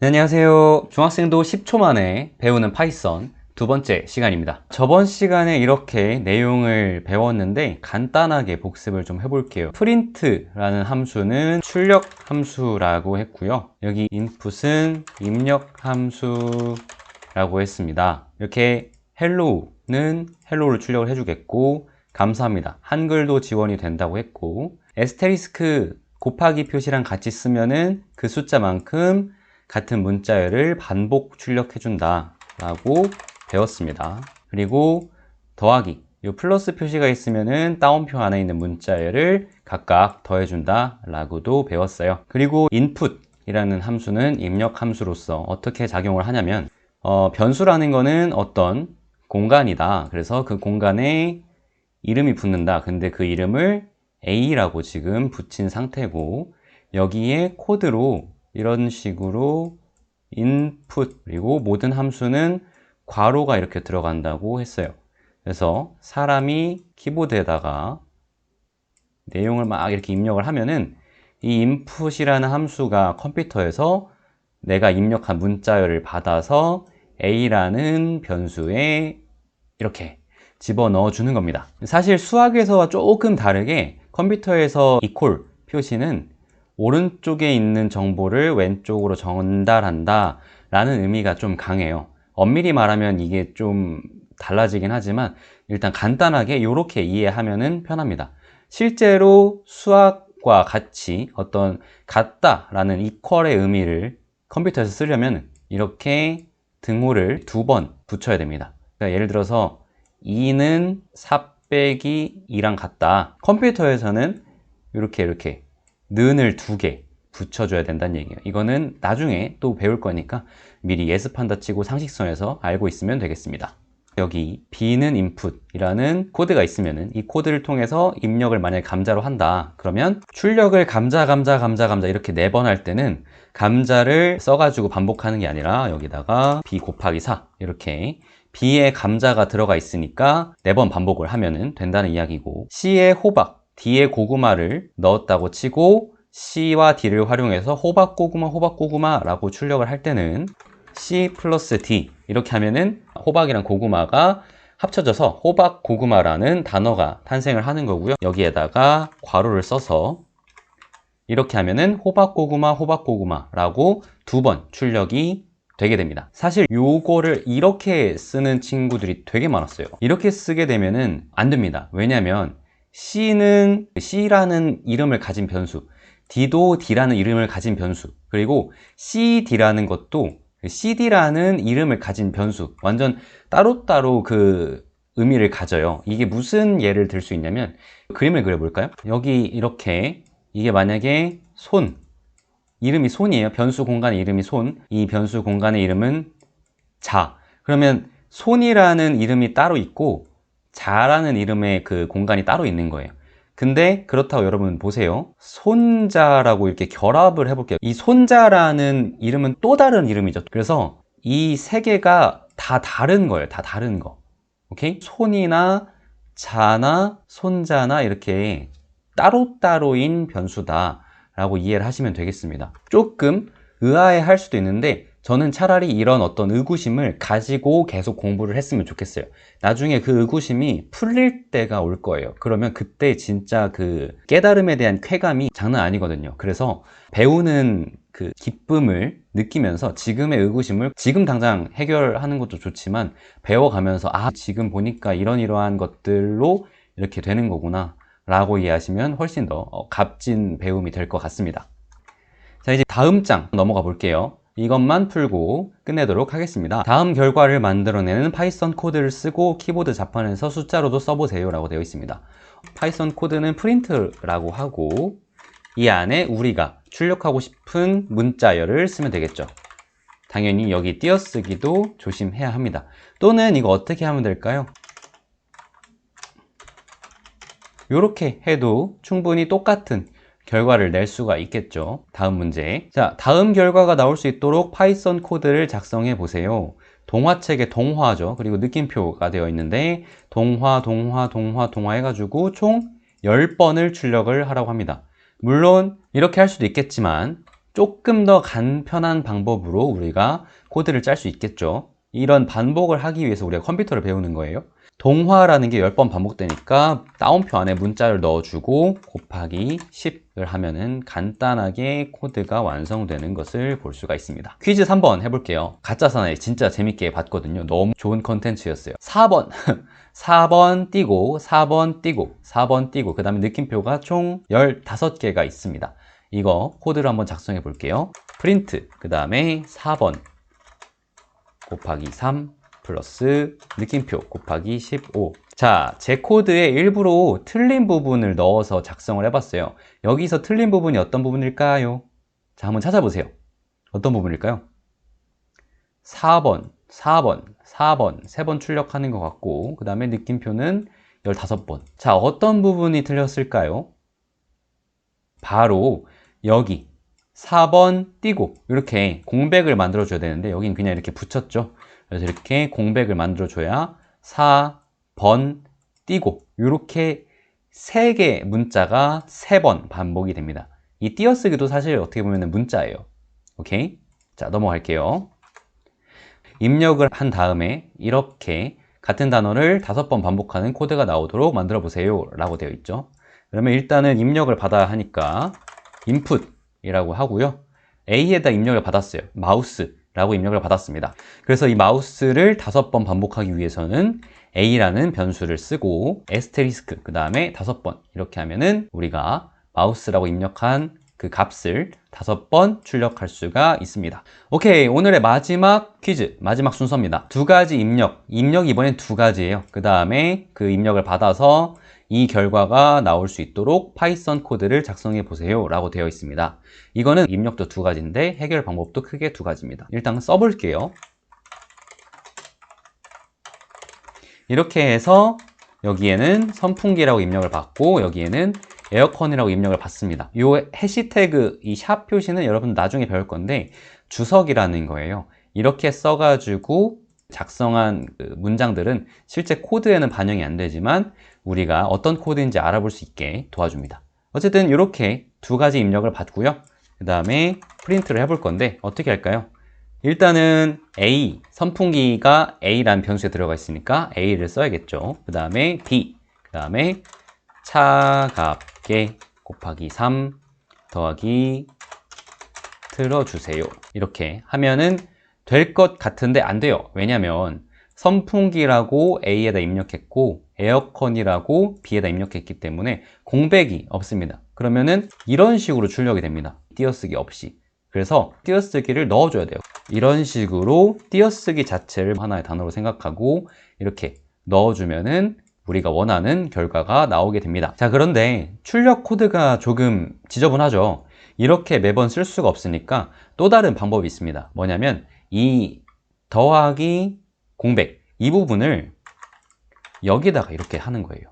네, 안녕하세요. 중학생도 10초 만에 배우는 파이썬 두 번째 시간입니다. 저번 시간에 이렇게 내용을 배웠는데 간단하게 복습을 좀 해볼게요. print라는 함수는 출력 함수라고 했고요. 여기 input은 입력 함수라고 했습니다. 이렇게 hello는 hello를 출력을 해주겠고 감사합니다. 한글도 지원이 된다고 했고 에스테리스크 곱하기 표시랑 같이 쓰면은 그 숫자만큼 같은 문자열을 반복 출력해 준다 라고 배웠습니다. 그리고 더하기 이 플러스 표시가 있으면은 따옴표 안에 있는 문자열을 각각 더해준다 라고도 배웠어요. 그리고 input 이라는 함수는 입력 함수로서 어떻게 작용을 하냐면 어, 변수라는 거는 어떤 공간이다. 그래서 그 공간에 이름이 붙는다. 근데 그 이름을 A라고 지금 붙인 상태고 여기에 코드로 이런 식으로 input 그리고 모든 함수는 괄호가 이렇게 들어간다고 했어요. 그래서 사람이 키보드에다가 내용을 막 이렇게 입력을 하면은 이 input이라는 함수가 컴퓨터에서 내가 입력한 문자열을 받아서 A라는 변수에 이렇게 집어넣어 주는 겁니다. 사실 수학에서와 조금 다르게 컴퓨터에서 equal 표시는 오른쪽에 있는 정보를 왼쪽으로 전달한다 라는 의미가 좀 강해요. 엄밀히 말하면 이게 좀 달라지긴 하지만 일단 간단하게 이렇게 이해하면 편합니다. 실제로 수학과 같이 어떤 같다 라는 equal의 의미를 컴퓨터에서 쓰려면 이렇게 등호를 두 번 붙여야 됩니다. 그러니까 예를 들어서 2는 4 빼기 2랑 같다. 컴퓨터에서는 이렇게 이렇게 는을 두 개 붙여줘야 된다는 얘기예요. 이거는 나중에 또 배울 거니까 미리 예습한다 치고 상식선에서 알고 있으면 되겠습니다. 여기 b는 input이라는 코드가 있으면은 이 코드를 통해서 입력을 만약에 감자로 한다. 그러면 출력을 감자 감자 감자 감자 이렇게 네 번 할 때는 감자를 써가지고 반복하는 게 아니라 여기다가 b 곱하기 4 이렇게 b에 감자가 들어가 있으니까 네 번 반복을 하면 된다는 이야기고 c에 호박, d에 고구마를 넣었다고 치고 c와 d를 활용해서 호박 고구마 호박 고구마 라고 출력을 할 때는 c 플러스 d 이렇게 하면은 호박이랑 고구마가 합쳐져서 호박 고구마라는 단어가 탄생을 하는 거고요. 여기에다가 괄호를 써서 이렇게 하면은 호박 고구마 호박 고구마 라고 두 번 출력이 되게 됩니다. 사실 요거를 이렇게 쓰는 친구들이 되게 많았어요. 이렇게 쓰게 되면은 안 됩니다. 왜냐면 C는 C라는 이름을 가진 변수, D도 D라는 이름을 가진 변수, 그리고 CD라는 것도 CD라는 이름을 가진 변수, 완전 따로따로 그 의미를 가져요. 이게 무슨 예를 들 수 있냐면 그림을 그려볼까요? 여기 이렇게 이게 만약에 손, 이름이 손이에요. 변수 공간의 이름이 손. 이 변수 공간의 이름은 자. 그러면 손이라는 이름이 따로 있고 자라는 이름의 그 공간이 따로 있는 거예요. 근데 그렇다고 여러분 보세요. 손자라고 이렇게 결합을 해볼게요. 이 손자라는 이름은 또 다른 이름이죠. 그래서 이 세 개가 다 다른 거예요. 다 다른 거. 오케이? 손이나 자나 손자나 이렇게 따로따로인 변수다. 라고 이해를 하시면 되겠습니다. 조금 의아해 할 수도 있는데 저는 차라리 이런 어떤 의구심을 가지고 계속 공부를 했으면 좋겠어요. 나중에 그 의구심이 풀릴 때가 올 거예요. 그러면 그때 진짜 그 깨달음에 대한 쾌감이 장난 아니거든요. 그래서 배우는 그 기쁨을 느끼면서 지금의 의구심을 지금 당장 해결하는 것도 좋지만 배워가면서 아, 지금 보니까 이런 이러한 것들로 이렇게 되는 거구나. 라고 이해하시면 훨씬 더 어, 값진 배움이 될 것 같습니다. 자, 이제 다음 장 넘어가 볼게요. 이것만 풀고 끝내도록 하겠습니다. 다음 결과를 만들어내는 파이썬 코드를 쓰고 키보드 자판에서 숫자로도 써보세요 라고 되어 있습니다. 파이썬 코드는 프린트라고 하고 이 안에 우리가 출력하고 싶은 문자열을 쓰면 되겠죠. 당연히 여기 띄어쓰기도 조심해야 합니다. 또는 이거 어떻게 하면 될까요? 이렇게 해도 충분히 똑같은 결과를 낼 수가 있겠죠. 다음 문제. 자, 다음 결과가 나올 수 있도록 파이썬 코드를 작성해 보세요. 동화책의 동화죠. 그리고 느낌표가 되어 있는데 동화, 동화, 동화, 동화 해가지고 총 10번을 출력을 하라고 합니다. 물론 이렇게 할 수도 있겠지만 조금 더 간편한 방법으로 우리가 코드를 짤 수 있겠죠. 이런 반복을 하기 위해서 우리가 컴퓨터를 배우는 거예요. 동화라는 게 10번 반복되니까 따옴표 안에 문자를 넣어주고 곱하기 10을 하면은 간단하게 코드가 완성되는 것을 볼 수가 있습니다. 퀴즈 3번 해볼게요. 가짜 사나이 진짜 재밌게 봤거든요. 너무 좋은 컨텐츠였어요. 4번. 4번 띄고, 4번 띄고, 4번 띄고, 그 다음에 느낌표가 총 15개가 있습니다. 이거 코드를 한번 작성해 볼게요. 프린트, 그 다음에 4번 곱하기 3 플러스 느낌표 곱하기 15. 자, 제 코드에 일부러 틀린 부분을 넣어서 작성을 해봤어요. 여기서 틀린 부분이 어떤 부분일까요? 자, 한번 찾아보세요. 어떤 부분일까요? 4번, 4번, 4번, 3번 출력하는 것 같고, 그 다음에 느낌표는 15번. 자, 어떤 부분이 틀렸을까요? 바로 여기 4번 띄고 이렇게 공백을 만들어 줘야 되는데 여긴 그냥 이렇게 붙였죠. 그래서 이렇게 공백을 만들어 줘야 4번 띄고 이렇게 세 개 문자가 세 번 반복이 됩니다. 이 띄어쓰기도 사실 어떻게 보면 문자예요. 오케이? 자, 넘어갈게요. 입력을 한 다음에 이렇게 같은 단어를 다섯 번 반복하는 코드가 나오도록 만들어 보세요 라고 되어 있죠. 그러면 일단은 입력을 받아야 하니까 input이라고 하고요. A에다 입력을 받았어요. 마우스 라고 입력을 받았습니다. 그래서 이 마우스를 다섯 번 반복하기 위해서는 A라는 변수를 쓰고 에스테리스크 그 다음에 다섯 번 이렇게 하면은 우리가 마우스라고 입력한 그 값을 다섯 번 출력할 수가 있습니다. 오케이 오늘의 마지막 퀴즈 마지막 순서입니다. 두 가지 입력 입력 이번엔 두 가지예요. 그 다음에 그 입력을 받아서 이 결과가 나올 수 있도록 파이썬 코드를 작성해 보세요 라고 되어 있습니다. 이거는 입력도 두 가지인데 해결 방법도 크게 두 가지입니다. 일단 써볼게요. 이렇게 해서 여기에는 선풍기라고 입력을 받고 여기에는 에어컨이라고 입력을 받습니다. 이 해시태그 이 샵 표시는 여러분 나중에 배울 건데 주석이라는 거예요. 이렇게 써가지고 작성한 그 문장들은 실제 코드에는 반영이 안 되지만 우리가 어떤 코드인지 알아볼 수 있게 도와줍니다. 어쨌든 이렇게 두 가지 입력을 받고요. 그 다음에 프린트를 해볼 건데 어떻게 할까요? 일단은 A, 선풍기가 A라는 변수에 들어가 있으니까 A를 써야겠죠. 그 다음에 B, 그 다음에 차갑게 곱하기 3 더하기 틀어주세요. 이렇게 하면은 될 것 같은데 안 돼요. 왜냐면 선풍기라고 A에다 입력했고 에어컨이라고 B에다 입력했기 때문에 공백이 없습니다. 그러면은 이런 식으로 출력이 됩니다. 띄어쓰기 없이. 그래서 띄어쓰기를 넣어줘야 돼요. 이런 식으로 띄어쓰기 자체를 하나의 단어로 생각하고 이렇게 넣어주면은 우리가 원하는 결과가 나오게 됩니다. 자, 그런데 출력 코드가 조금 지저분하죠. 이렇게 매번 쓸 수가 없으니까 또 다른 방법이 있습니다. 뭐냐면 이 더하기 공백 이 부분을 여기다가 이렇게 하는 거예요.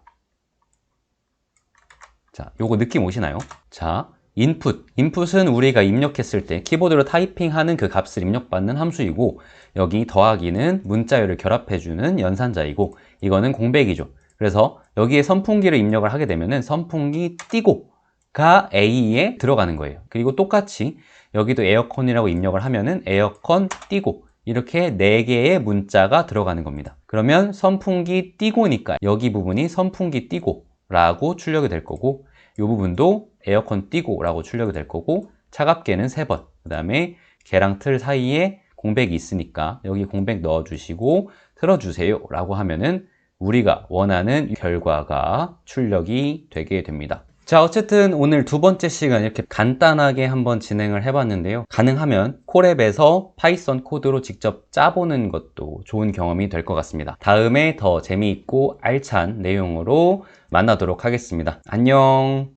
자, 요거 느낌 오시나요? 자, input. input은 우리가 입력했을 때 키보드로 타이핑하는 그 값을 입력받는 함수이고 여기 더하기는 문자열을 결합해주는 연산자이고 이거는 공백이죠. 그래서 여기에 선풍기를 입력을 하게 되면 은 선풍기 띄고가 A에 들어가는 거예요. 그리고 똑같이 여기도 에어컨이라고 입력을 하면은 에어컨 띄고 이렇게 네 개의 문자가 들어가는 겁니다. 그러면 선풍기 띄고니까 여기 부분이 선풍기 띄고 라고 출력이 될 거고 이 부분도 에어컨 띄고 라고 출력이 될 거고 차갑게는 세 번. 그 다음에 개랑 틀 사이에 공백이 있으니까 여기 공백 넣어주시고 틀어주세요 라고 하면은 우리가 원하는 결과가 출력이 되게 됩니다. 자, 어쨌든 오늘 두 번째 시간 이렇게 간단하게 한번 진행을 해봤는데요. 가능하면 콜앱에서 파이썬 코드로 직접 짜보는 것도 좋은 경험이 될 것 같습니다. 다음에 더 재미있고 알찬 내용으로 만나도록 하겠습니다. 안녕!